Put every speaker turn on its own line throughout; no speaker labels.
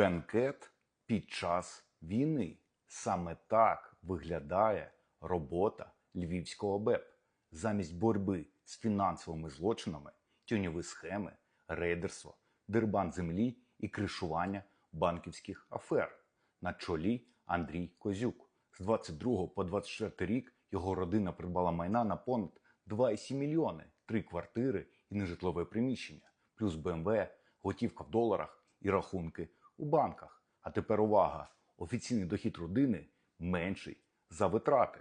Бенкет під час війни. Саме так виглядає робота львівського БЕП. Замість боротьби з фінансовими злочинами, тюньові схеми, рейдерство, дербан землі і кришування банківських афер. На чолі Андрій Козюк. З 22 по 24 рік його родина придбала майна на понад 2,7 мільйони, три квартири і нежитлове приміщення, плюс БМВ, готівка в доларах і рахунки у банках. А тепер увага! Офіційний дохід родини менший за витрати.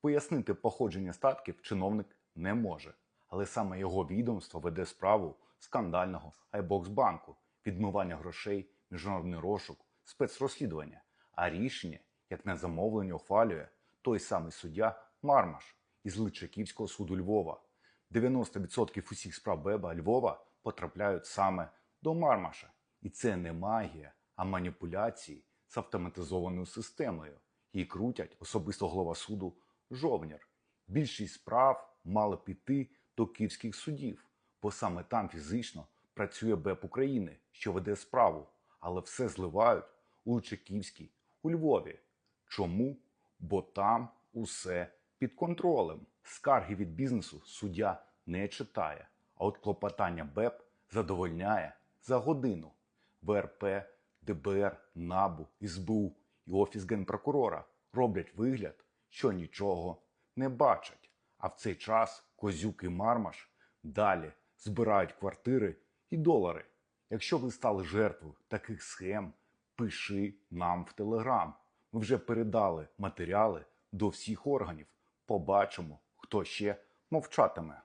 Пояснити походження статків чиновник не може, але саме його відомство веде справу скандального Айбоксбанку, відмивання грошей, міжнародний розшук, спецрозслідування. А рішення, як на замовлення, ухвалює той самий суддя Мармаш із Личаківського суду Львова. 90% усіх справ Беба Львова потрапляють саме до Мармаша. І це не магія, а маніпуляції з автоматизованою системою. Її крутять особисто голова суду Жовнір. Більшість справ мали піти до київських судів, бо саме там фізично працює БЕП України, що веде справу, але все зливають у Личаківській, у Львові. Чому? Бо там усе під контролем. Скарги від бізнесу суддя не читає, а от клопотання БЕП задовольняє за годину. ВРП, ДБР, НАБУ, СБУ і Офіс Генпрокурора роблять вигляд, що нічого не бачать. А в цей час Козюк і Мармаш далі збирають квартири і долари. Якщо ви стали жертвою таких схем, пиши нам в Телеграм. Ми вже передали матеріали до всіх органів. Побачимо, хто ще мовчатиме.